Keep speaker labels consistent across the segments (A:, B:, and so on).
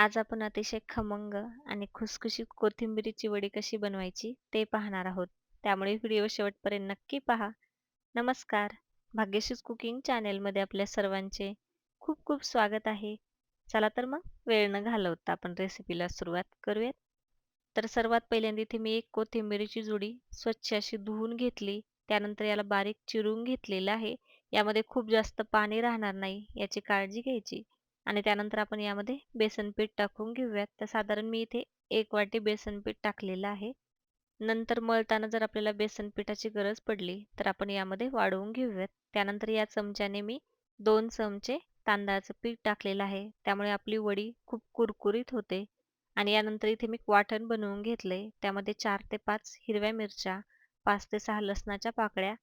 A: आज आपण अतिशय खमंग आणि खुसखुशीत कोथिंबिरीची वडी कशी बनवायची ते पाहणार आहोत. त्यामुळे व्हिडिओ शेवटपर्यंत नक्की पहा. नमस्कार. भाग्यशीच कुकिंग चॅनेलमध्ये आपल्या सर्वांचे खूप खूप स्वागत आहे. चला तर मग वेळ न घालवता आपण रेसिपीला सुरुवात करूयात. तर सर्वात पहिल्यांदा इथे मी एक कोथिंबिरीची जुडी स्वच्छ अशी धुवून घेतली. त्यानंतर याला बारीक चिरून घेतलेलं आहे. यामध्ये खूप जास्त पाणी राहणार नाही याची काळजी घ्यायची. आणि त्यानंतर आपण यामध्ये बेसन पीठ टाकून घेऊयात. तर साधारण मी इथे एक वाटी बेसन पीठ टाकलेलं आहे. नंतर मळताना जर आपल्याला बेसन पिठाची गरज पडली तर आपण यामध्ये वाढवून घेऊयात. त्यानंतर या चमच्याने मी दोन चमचे तांदळाचं पीठ टाकलेलं आहे. त्यामुळे आपली वडी खूप कुरकुरीत होते. आणि यानंतर इथे मी वाटण बनवून घेतले त्यामध्ये चार ते पाच हिरव्या मिरच्या पाच ते सहा लसणाच्या पाकळ्या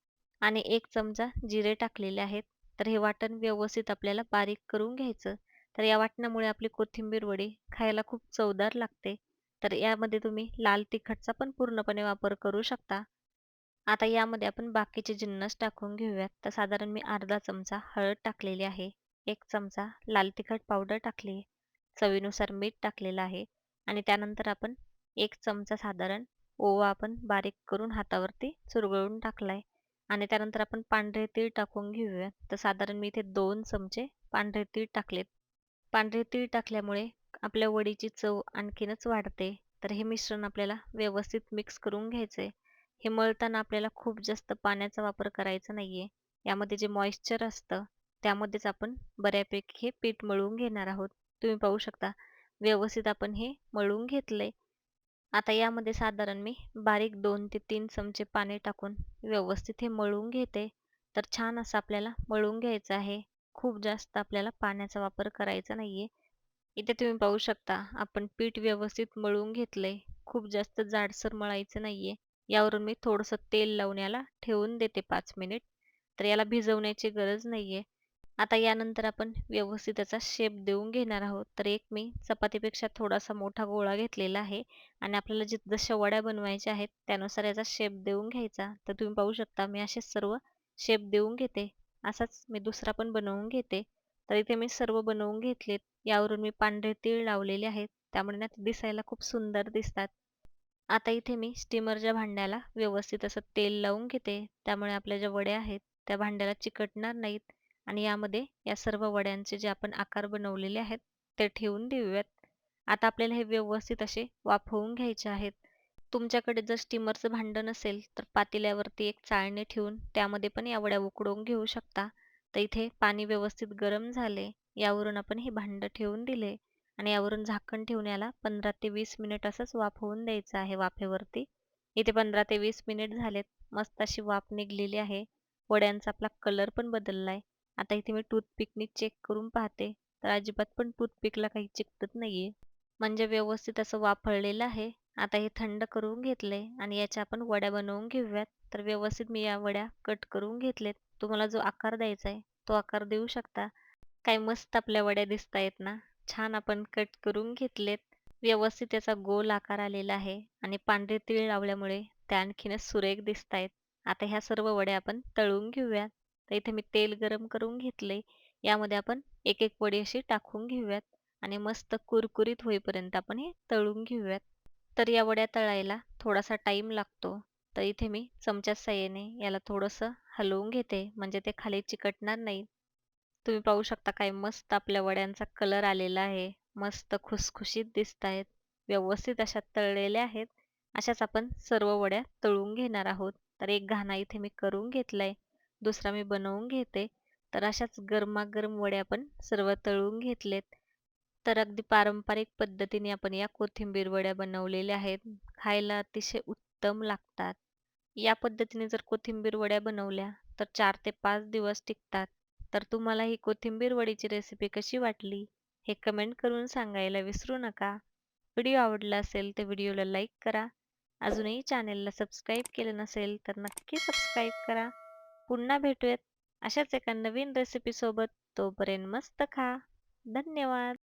A: आणि एक चमचा जिरे टाकलेले आहेत. तर हे वाटण व्यवस्थित आपल्याला बारीक करून घ्यायचं. तर या वाटणामुळे आपली कोथिंबीर वडी खायला खूप चवदार लागते. तर यामध्ये तुम्ही लाल तिखटचा पण पूर्णपणे वापर करू शकता. आता यामध्ये आपण बाकीचे जिन्नस टाकून घेऊयात. तर साधारण मी अर्धा चमचा हळद टाकलेली आहे. एक चमचा लाल तिखट पावडर टाकली आहे. चवीनुसार मीठ टाकलेलं आहे. आणि त्यानंतर आपण एक चमचा साधारण ओवा आपण बारीक करून हातावरती चुरगळून टाकलाय. आणि त्यानंतर आपण पांढरे तीळ टाकून घेऊया तर साधारण मी इथे दोन चमचे पांढरे तीळ टाकलेत. पांढरे तीळ टाकल्यामुळे आपल्या वडीची चव आणखीनच वाढते. तर हे मिश्रण आपल्याला व्यवस्थित मिक्स करून घ्यायचं आहे हे मळताना आपल्याला खूप जास्त पाण्याचा वापर करायचा नाही आहे यामध्ये जे मॉइश्चर असतं त्यामध्येच आपण बऱ्यापैकी हे पीठ मळून घेणार आहोत. तुम्ही पाहू शकता व्यवस्थित आपण हे मळून घेतलंय. आता यामध्ये साधारण मी बारीक दोन ते तीन चमचे पाणी टाकून व्यवस्थित हे मळून घेते. तर छान असं आपल्याला मळून घ्यायचं आहे. खूप जास्त आपल्याला पाण्याचा वापर करायचा नाहीये. इथे तुम्ही पाहू शकता आपण पीठ व्यवस्थित मळून घेतलंय. खूप जास्त जाडसर मळायचं नाहीये. यावरून मी थोडंसं तेल लावून याला ठेवून देते पाच मिनिट. तर याला भिजवण्याची गरज नाहीये. आता यानंतर आपण व्यवस्थित त्याचा शेप देऊन घेणार आहोत. तर एक मी चपातीपेक्षा थोडासा मोठा गोळा घेतलेला आहे आणि आपल्याला जिथं जशा वड्या बनवायच्या आहेत त्यानुसार याचा शेप देऊन घ्यायचा. तर तुम्ही पाहू शकता मी असे सर्व शेप देऊन घेते. असाच मी दुसरा पण बनवून घेते. तर इथे मी सर्व बनवून घेतलेत. यावरून मी पांढरे तीळ लावलेले आहेत. त्यामुळे ना दिसायला खूप सुंदर दिसतात. आता इथे मी स्टीमरच्या भांड्याला व्यवस्थित असं तेल लावून घेते. त्यामुळे आपल्या ज्या वड्या आहेत त्या भांड्याला चिकटणार नाहीत. आणि यामध्ये या सर्व वड्यांचे जे आपण आकार बनवलेले आहेत ते ठेवून देऊयात. आता आपल्याला हे व्यवस्थित असे वाफवून घ्यायचे आहेत. तुमच्याकडे जर स्टीमरचं भांडं नसेल तर पातेल्यावरती एक चाळणी ठेवून त्यामध्ये पण या वड्या उकडवून घेऊ शकता. तर इथे पाणी व्यवस्थित गरम झाले यावरून आपण हे भांडं ठेवून दिले आणि यावरून झाकण ठेवून याला पंधरा ते वीस मिनिट असंच वाफ होऊन द्यायचं आहे वाफेवरती. इथे पंधरा ते वीस मिनिट झालेत मस्त अशी वाफ निघलेली आहे. वड्यांचा आपला कलर पण बदललाय. आता इथे मी टूथपिकनी चेक करून पाहते तर अजिबात पण टूथपिकला काही चिकटत नाहीये. म्हणजे व्यवस्थित असं वाफळलेलं आहे. आता हे थंड करून घेतले आणि याच्या आपण वड्या बनवून घेऊयात. तर व्यवस्थित मी या वड्या कट करून घेतलेत. तुम्हाला जो आकार द्यायचा आहे तो आकार देऊ शकता. काय मस्त आपल्या वड्या दिसत आहेत ना. छान आपण कट करून घेतलेत. व्यवस्थित याचा गोल आकार आलेला आहे आणि पांढरे तीळ लावल्यामुळे त्या आणखीनच सुरेख दिसत आहेत आता ह्या सर्व वड्या आपण तळून घेऊयात. तर इथे मी तेल गरम करून घेतले. यामध्ये आपण एक एक वडी अशी टाकून घेऊयात आणि मस्त कुरकुरीत होईपर्यंत आपण हे तळून घेऊयात. तर या वड्या तळायला थोडासा टाईम लागतो. तर इथे मी चमच्या साह्याने याला थोडंसं हलवून घेते. म्हणजे ते खाली चिकटणार नाही. तुम्ही पाहू शकता काय मस्त आपल्या वड्यांचा कलर आलेला आहे. मस्त खुसखुशीत दिसत आहेत. व्यवस्थित अशा तळलेल्या आहेत. अशाच आपण सर्व वड्या तळून घेणार आहोत. तर एक घाणा इथे मी करून घेतलाय. दुसरा मी बनवून घेते. तर अशाच गरमागरम वड्या आपण सर्व तळून घेतलेत. तर अगदी पारंपरिक पद्धतीने आपण या कोथिंबीर वड्या बनवलेल्या आहेत. खायला अतिशय उत्तम लागतात. या पद्धतीने जर कोथिंबीर वड्या बनवल्या तर चार ते पाच दिवस टिकतात. तर तुम्हाला ही कोथिंबीर वडीची रेसिपी कशी वाटली हे कमेंट करून सांगायला विसरू नका. व्हिडिओ आवडला असेल तर व्हिडिओला लाईक करा. अजूनही चॅनेलला सबस्क्राईब केलं नसेल तर नक्की सबस्क्राईब करा. पुन्हा भेटूयात अशाच एका नवीन रेसिपीसोबत तोपर्यंत मस्त खा. धन्यवाद.